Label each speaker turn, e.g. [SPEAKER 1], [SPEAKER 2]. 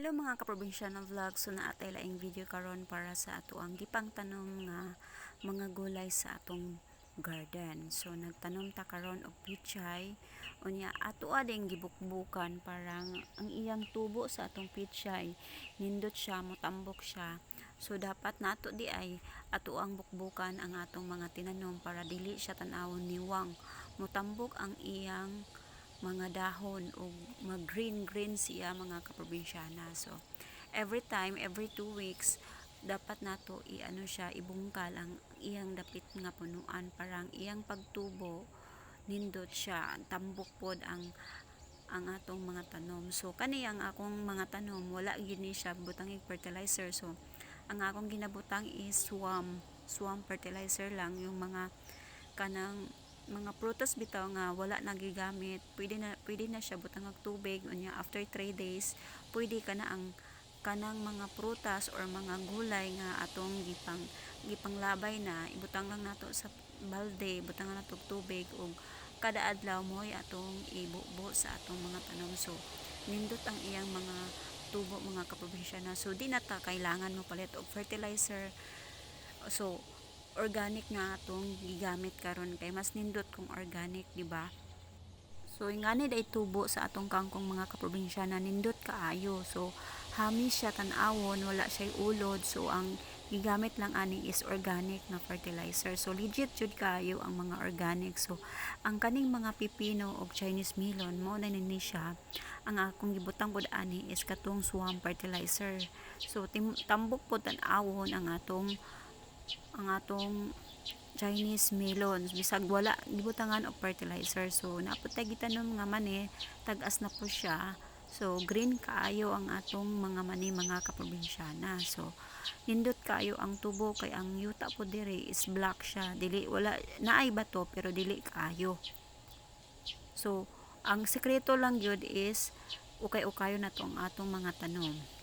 [SPEAKER 1] Hello mga kaprobinsya vlog. So naatay laing video karon para sa ato ang gipang tanom nga mga gulay sa atong garden. So nagtanom ta karon og pichay. Unya ato ading gibukbukan parang ang iyang tubo sa atong pichay nindot siya motambok siya. So dapat nato di ay ato ang bukbukan ang atong mga tinanom para dili siya tan-awon niwang. Motambok ang iyang mga dahon o mag green green siya mga kaprobinsyana so every time every two weeks dapat nato i-ano siya ibungkal ang iyang dapit nga punuan. Parang iyang pagtubo nindot siya tambok pod ang ang atong mga tanom. So kani ang akong mga tanom wala gini siya butangig fertilizer. So ang akong ginabutang is swam swam fertilizer lang yung mga kanang mga prutas bitaw nga wala nagigamit pwede na pwede na siya butang og tubig unya after 3 days pwede ka na ang kanang mga prutas or mga gulay nga atong gipang gipanglabay na ibutang lang nato sa balde butang na nato tubig ug kada adlaw mo atong ibubo sa atong mga tanom. So nindot ang iyang mga tubo mga kaprobinsya na. So di na ta kailangan mo palit og fertilizer. So organic nga atong gigamit karon kay mas nindot kung organic di ba So ingani day tubo sa atong kangkong mga kaprobinsya na nindot kaayo. So hami siya tan-awon, wala siya ulod. So ang gigamit lang ani is organic na fertilizer. So legit jud kayo ang mga organic. So ang kaning mga pipino o Chinese melon mo na nini siya. Ang akong gibutang pod ani is katong swamp fertilizer. So tim- tambok pod tan-awon ang atong ang atong Chinese melons bisag wala gibutangan og fertilizer. So naputay gitanom nga mani tag-as na po siya. So green kaayo ang atong mga mani mga kaprobinsyana so nindot kaayo ang tubo kay ang yuta po diri is black siya. Dili wala naay bato pero dili kaayo. So ang sekreto lang gyud is ukay-ukayo na to ang atong mga tanom